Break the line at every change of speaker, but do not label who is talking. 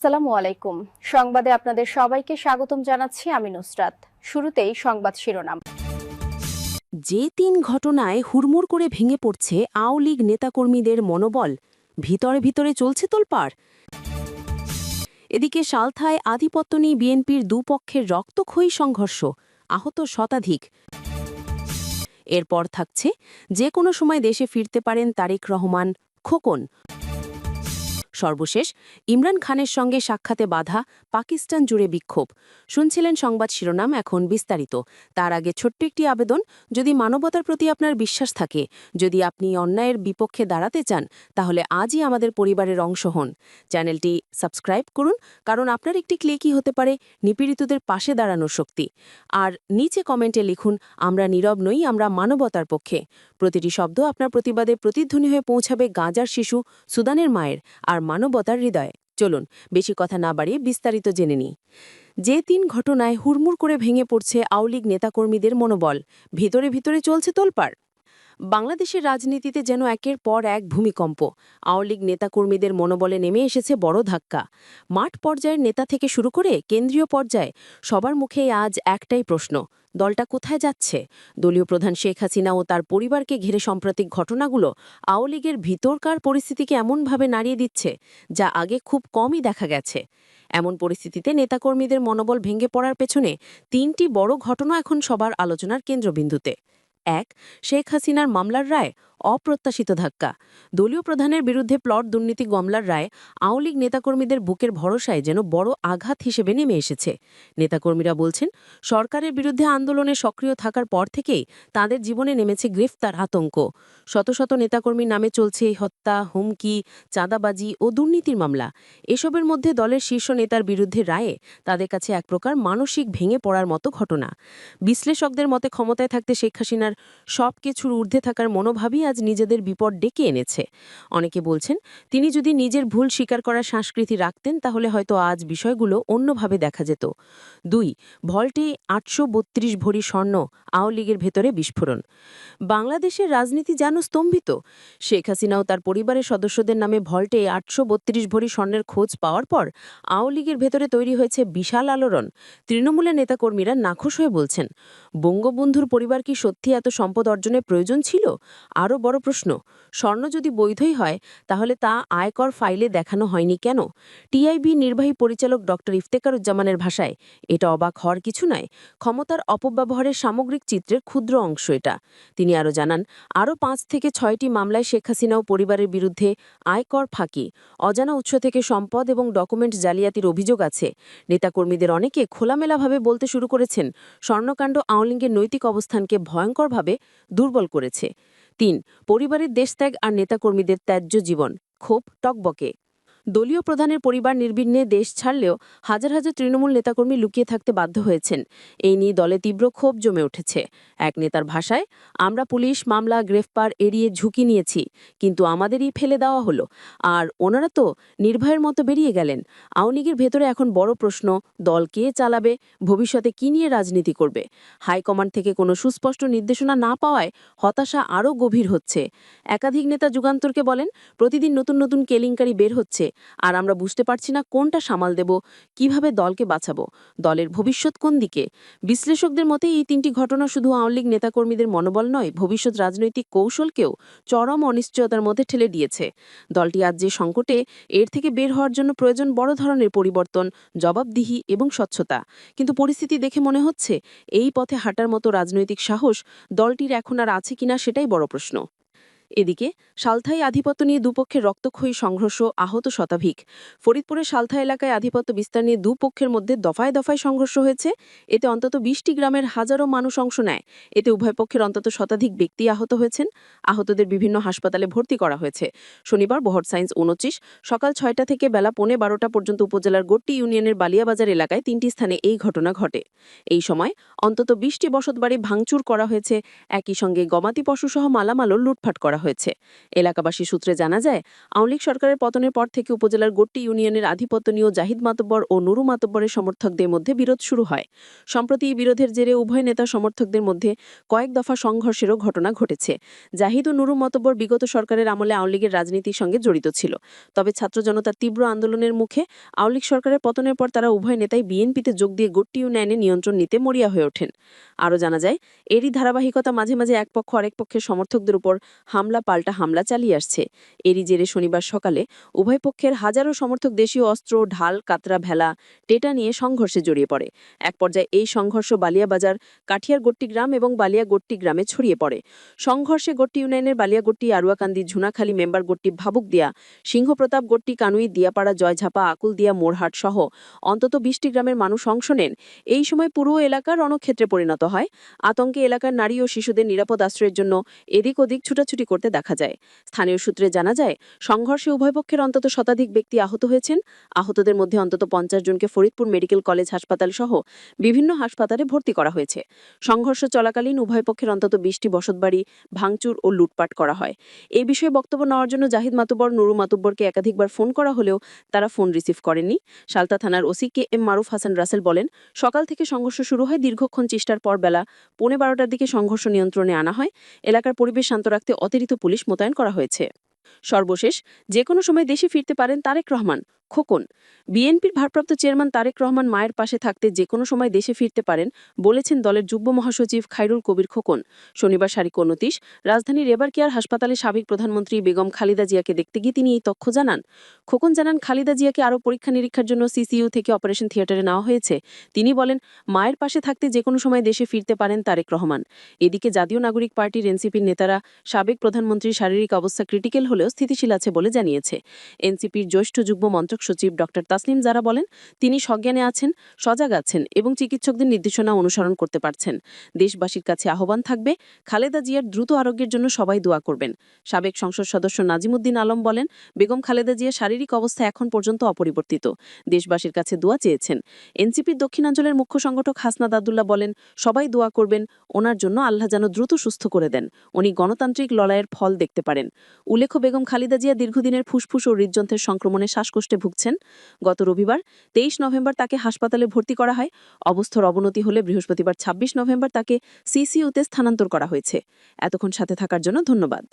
আসসালামু আলাইকুম। সংবাদে আপনাদের সবাইকে স্বাগতম জানাচ্ছি আমি নুসরাত। শুরুতেই সংবাদ শিরোনাম।
যে তিন ঘটনায় হুড়মুড় করে ভেঙে পড়ছে আও লীগ নেতাকর্মীদের মনোবল, ভিতরে ভিতরে চলছে তোলপাড়। এদিকে সালথায় আধিপত্য নিয়ে বিএনপির দুপক্ষের রক্তক্ষয়ী সংঘর্ষ, আহত শতাধিক। এরপর থাকছে যে কোনো সময় দেশে ফিরতে পারেন তারেক রহমান খোকন। সর্বশেষ, ইমরান খানের সঙ্গে সাক্ষাতে বাধা, পাকিস্তান জুড়ে বিক্ষোভ। শুনছিলেন সংবাদ শিরোনাম, এখন বিস্তারিত। তার আগে ছোট্ট একটি আবেদন, যদি মানবতার প্রতি আপনার বিশ্বাস থাকে, যদি আপনি অন্যায়ের বিপক্ষে দাঁড়াতে চান, তাহলে আজই আমাদের পরিবারের অংশ হন। চ্যানেলটি সাবস্ক্রাইব করুন, কারণ আপনার একটি ক্লিকই হতে পারে নিপীড়িতদের পাশে দাঁড়ানোর শক্তি। আর নিচে কমেন্টে লিখুন, আমরা নীরব নই, আমরা মানবতার পক্ষে। প্রতিটি শব্দ আপনার প্রতিবাদে প্রতিধ্বনি হয়ে পৌঁছাবে গাঁজার শিশু সুদানের মায়ের। আর মানবতার হৃদয়। চলুন, বেশি কথা না বাড়িয়ে বিস্তারিত জেনে নিই। যে তিন ঘটনায় হুড়মুড় করে ভেঙে পড়ছে আওলিগ নেতাকর্মীদের মনোবল, ভিতরে ভিতরে চলছে তোলপাড়। বাংলাদেশের রাজনীতিতে যেন একের পর এক ভূমিকম্প। আওয়ামী লীগ নেতাকর্মীদের মনোবলে নেমে এসেছে বড় ধাক্কা। মাঠ পর্যায়ের নেতা থেকে শুরু করে কেন্দ্রীয় পর্যায়ে সবার মুখেই আজ একটাই প্রশ্ন, দলটা কোথায় যাচ্ছে? দলীয় প্রধান শেখ হাসিনা ও তার পরিবারকে ঘিরে সাম্প্রতিক ঘটনাগুলো আওয়ামী লীগের ভিতরকার পরিস্থিতিকে এমনভাবে নাড়িয়ে দিচ্ছে, যা আগে খুব কমই দেখা গেছে। এমন পরিস্থিতিতে নেতাকর্মীদের মনোবল ভেঙে পড়ার পেছনে তিনটি বড় ঘটনা এখন সবার আলোচনার কেন্দ্রবিন্দুতে। এক, শেখ হাসিনার মামলার রায় অপ্রত্যাশিত ধাক্কা। দলীয় প্রধানের বিরুদ্ধে প্লট দুর্নীতি, গমলার রায় আওয়ামী লীগ নেতাকর্মীদের বুকের ভরসায় যেন বড় আঘাত হিসেবে নেমে এসেছে। নেতাকর্মীরা বলছেন, সরকারের বিরুদ্ধে আন্দোলনে সক্রিয় থাকার পর থেকেই তাদের জীবনে নেমেছে গ্রেফতার আতঙ্ক। শত শত নেতাকর্মীর নামে চলছে হত্যা, হুমকি, চাঁদাবাজি ও দুর্নীতির মামলা। এসবের মধ্যে দলের শীর্ষ নেতার বিরুদ্ধে রায়ে তাদের কাছে এক প্রকার মানসিক ভেঙে পড়ার মতো ঘটনা। বিশ্লেষকদের মতে ক্ষমতায় থাকতে শেখ হাসিনার সব কিছুর ঊর্ধ্বে থাকার মনোভাবই আজ নিজেদের বিপদ ডেকে এনেছে। অনেকে বলছেন, তিনি যদি নিজের ভুল স্বীকার করার সংস্কৃতি রাখতেন, তাহলে হয়তো আজ বিষয়গুলো অন্যভাবে দেখা যেত। দুই, ভল্টে আটশো বত্রিশ ভরি স্বর্ণ আওয়ামী লীগের ভেতরে বিস্ফোরণ। বাংলাদেশের রাজনীতি যেন স্তম্ভিত। শেখ হাসিনাও তার পরিবারের সদস্যদের নামে ভল্টে আটশো বত্রিশ ভরি স্বর্ণের খোঁজ পাওয়ার পর আওয়ামী লীগের ভেতরে তৈরি হয়েছে বিশাল আলোড়ন। তৃণমূলের নেতাকর্মীরা নাখুশ হয়ে বলছেন, বঙ্গবন্ধুর পরিবার কি সত্যি এত সম্পদ অর্জনের প্রয়োজন ছিল? আরও বড় প্রশ্ন, স্বর্ণ যদি বৈধই হয়, তাহলে তা আয়কর ফাইলে দেখানো হয়নি কেন? টিআইবি নির্বাহী পরিচালক ড. ইফতেকারুজ্জামানের ভাষায়, এটা অবাক হওয়ার কিছু নয়, ক্ষমতার অপব্যবহারের সামগ্রিক চিত্রের ক্ষুদ্র অংশ এটা। তিনি আরও জানান, আরও পাঁচ থেকে ছয়টি মামলায় শেখ হাসিনা ও পরিবারের বিরুদ্ধে আয়কর ফাঁকি, অজানা উৎস থেকে সম্পদ এবং ডকুমেন্ট জালিয়াতির অভিযোগ আছে। নেতাকর্মীদের অনেকে খোলামেলাভাবে বলতে শুরু করেছেন, স্বর্ণকাণ্ড আওয়ামীলীগের নৈতিক অবস্থানকে ভয়ঙ্করভাবে দুর্বল করেছে। তিন পরিবারের দেশত্যাগ আর নেতাকর্মীদের ত্যায্য জীবন। ক্ষোভ টকবকে। দলীয় প্রধানের পরিবার নির্বিঘ্নে দেশ ছাড়লেও হাজার হাজার তৃণমূল নেতাকর্মী লুকিয়ে থাকতে বাধ্য হয়েছেন। এই নিয়ে দলে তীব্র ক্ষোভ জমে উঠেছে। এক নেতার ভাষায়, আমরা পুলিশ, মামলা, গ্রেফতার এড়িয়ে ঝুঁকি নিয়েছি, কিন্তু আমাদেরই ফেলে দেওয়া হলো। আর ওনারা তো নির্ভয়ের মতো বেরিয়ে গেলেন। আওয়ামী ভেতরে এখন বড় প্রশ্ন, দল কে চালাবে, ভবিষ্যতে কী নিয়ে রাজনীতি করবে? হাইকমান্ড থেকে কোনো সুস্পষ্ট নির্দেশনা না পাওয়ায় হতাশা আরও গভীর হচ্ছে। একাধিক নেতা যুগান্তরকে বলেন, প্রতিদিন নতুন নতুন কেলেঙ্কারি বের হচ্ছে আর আমরা বুঝতে পারছি না কোনটা সামাল দেব, কীভাবে দলকে বাঁচাবো, দলের ভবিষ্যৎ কোন দিকে? বিশ্লেষকদের মতে এই তিনটি ঘটনা শুধু আওয়ামী লীগ নেতাকর্মীদের মনোবল নয়, ভবিষ্যৎ রাজনৈতিক কৌশলকেও চরম অনিশ্চয়তার মধ্যে ঠেলে দিয়েছে। দলটি আজ যে সংকটে, এর থেকে বের হওয়ার জন্য প্রয়োজন বড় ধরনের পরিবর্তন, জবাবদিহি এবং স্বচ্ছতা। কিন্তু পরিস্থিতি দেখে মনে হচ্ছে, এই পথে হাঁটার মতো রাজনৈতিক সাহস দলটির এখন আর আছে কিনা সেটাই বড় প্রশ্ন। এদিকে, সালথাই আধিপত্য নিয়ে দুপক্ষের রক্তক্ষয়ী সংঘর্ষ আহত শতাধিক। ফরিদপুরের সালথা এলাকায় আধিপত্য বিস্তার নিয়ে দুপক্ষের মধ্যে দফায় দফায় সংঘর্ষ হয়েছে। এতে অন্তত বিশটি গ্রামের হাজারো মানুষ অংশ নেয়। এতে উভয় পক্ষের অন্তত শতাধিক ব্যক্তি আহত হয়েছেন। আহতদের বিভিন্ন হাসপাতালে ভর্তি করা হয়েছে। শনিবার বহর সায়েন্স উনত্রিশ, সকাল ছয়টা থেকে বেলা পৌনে বারোটা পর্যন্ত উপজেলার গোট্টি ইউনিয়নের বালিয়াবাজার এলাকায় তিনটি স্থানে এই ঘটনা ঘটে। এই সময় অন্তত বিশটি বসতবাড়ি ভাঙচুর করা হয়েছে। একই সঙ্গে গবাদি পশুসহ মালামালও লুটফাট করা করা হয়েছে। এলাকাবাসী সূত্রে জানা যায়, আওয়ামী লীগ সরকারের পতনের পর থেকে উপজেলার গোট্টি ইউনিয়নের আধিপত্য নিয়েও জাহিদ মাতব্বর ও নুরু মাতব্বরের সমর্থকদের মধ্যে বিরোধ শুরু হয়। সম্প্রতি বিরোধের জেরে উভয় নেতা সমর্থকদের মধ্যে কয়েক দফা সংঘর্ষেরও ঘটনা ঘটেছে। জাহিদ ও নুরু মাতব্বর বিগত সরকারের আমলে আওয়ামী লীগের রাজনীতির সঙ্গে জড়িত ছিল। তবে ছাত্র জনতার তীব্র আন্দোলনের মুখে আওয়ামী লীগ সরকারের পতনের পর তারা উভয় নেতাই বিএনপিতে যোগ দিয়ে গোট্টি ইউনিয়নে নিয়ন্ত্রণ নিতে মরিয়া হয়ে ওঠেন। আরও জানা যায়, এরই ধারাবাহিকতা মাঝে মাঝে এক পক্ষ আরেক পক্ষের সমর্থকদের উপর হামলা পাল্টা হামলা চালিয়ে আসছে। এরই জেরে শনিবার সকালে উভয় পক্ষের হাজারো সমর্থক দেশীয় অস্ত্র, ঢাল, কাতরা, ভেলা, টেটা নিয়ে সংঘর্ষে জড়িয়ে পড়ে। এক পর্যায়ে এই সংঘর্ষ বালিয়াবাজার, কাঠিয়ার গোট্টি গ্রাম এবং বালিয়া গোট্টি গ্রামে ছড়িয়ে পড়ে। সংঘর্ষে গোট্টি ইউনিয়নের বালিয়াগোট্টি, আরুয়াকান্দি, ঝুনাখালী, মেম্বার গোট্টি ভাবুক দিয়া, সিংহপ্রতাপ গোট্টি, কানুই, দিয়াপাড়া, জয়ঝাপা, আকুল দিয়া, মোরহাট সহ অন্তত বিশটি গ্রামের মানুষ অংশ নেন। এই সময় পুরো এলাকা রণক্ষেত্রে পরিণত হয়। আতঙ্কে এলাকার নারী ও শিশুদের নিরাপদ আশ্রয়ের জন্য এদিক ওদিক ছুটাছুটি করতে দেখা যায়। স্থানীয় সূত্রে জানা যায়, সংঘর্ষে উভয় পক্ষের অন্তত শতাধিক ব্যক্তি আহত হয়েছেন। আহতদের মধ্যে অন্তত পঞ্চাশ জনকে ফরিদপুর মেডিকেল কলেজ হাসপাতাল সহ বিভিন্ন হাসপাতালে ভর্তি করা হয়েছে। সংঘর্ষ চলাকালীন উভয় পক্ষের অন্তত বিশটি বসতবাড়ি, ভাঙচুর ও লুটপাট করা হয়। এই বিষয়ে বক্তব্য নেওয়ার জন্য জাহিদ মাতুব্বর, নুরু মাতুব্বরকে একাধিকবার ফোন করা হলেও তারা ফোন রিসিভ করেননি। সালতা থানার OC K M Maruf Hasan Rasel বলেন, সকাল থেকে সংঘর্ষ শুরু হয় দীর্ঘক্ষণ চেষ্টার পর বেলা। পৌনে বারোটার দিকে সংঘর্ষ নিয়ন্ত্রণে আনা হয়। এলাকার পরিবেশ শান্ত রাখতে অতিরিক্ত পুলিশ মোতায়েন করা হয়েছে। সর্বশেষ যে কোনো সময় দেশে ফিরতে পারেন তারেক রহমান। খোকন বিএনপির ভারপ্রাপ্ত চেয়ারম্যান তারেক রহমান মায়ের পাশে থাকতে যে কোনো সময় দেশে ফিরতে পারেন বলেছেন দলের যুগ্ম মহাসচিব খাইরুল কবির খোকন। শনিবার সারিক উনতিশ রাজধানীর রেবার কেয়ার হাসপাতালে সাবেক প্রধানমন্ত্রী বেগম খালিদা জিয়াকে দেখতে গিয়ে তিনি এই তথ্য জানান। খোকন জানান, খালিদা জিয়াকে আরও পরীক্ষা নিরীক্ষার জন্য সিসিইউ থেকে অপারেশন থিয়েটারে নেওয়া হয়েছে। তিনি বলেন, মায়ের পাশে থাকতে যে কোনো সময় দেশে ফিরতে পারেন তারেক রহমান। এদিকে জাতীয় নাগরিক পার্টির এনসিপির নেতারা সাবেক প্রধানমন্ত্রীর শারীরিক অবস্থা ক্রিটিক্যাল হলেও স্থিতিশীল আছে বলে জানিয়েছে। এনসিপির জ্যেষ্ঠ যুগ্ম মন্ত্রক সচিব ডক্টর তাসনিম জারা বলেন, তিনি সজ্ঞানে আছেন, সজাগ আছেন এবং চিকিৎসকদের নির্দেশনা অনুসরণ করতে পারছেন। দেশবাসীর কাছে আহ্বান থাকবে, খালেদা জিয়ার দ্রুত আরোগ্যের জন্য সবাই দোয়া করবেন। সাবেক সংসদ সদস্য নাজিমুদ্দিন আলম বলেন, বেগম খালেদা জিয়ার শারীরিক অবস্থা এখন পর্যন্ত অপরিবর্তিত। দেশবাসীর কাছে দোয়া চেয়েছেন। এনসিপির দক্ষিণাঞ্চলের মুখ্য সংগঠক হাসনাদ আবদুল্লাহ বলেন, সবাই দোয়া করবেন, ওনার জন্য আল্লাহ যেন দ্রুত সুস্থ করে দেন। উনি গণতান্ত্রিক লড়াইয়ের ফল দেখতে পারেন। উল্লেখ্য, বেগম খালিদা জিয়া দীর্ঘদিনের ফুসফুস ও হৃদযন্ত্রের সংক্রমণে শ্বাসকষ্টে ভুগছেন গত রবিবার তেইশ নভেম্বর তাকে হাসপাতালে ভর্তি করা হয়। অবস্থার অবনতি হলে বৃহস্পতিবার ২৬ নভেম্বর তাকে সিসিউতে স্থানান্তর করা হয়েছে। এতক্ষণ সাথে থাকার জন্য ধন্যবাদ।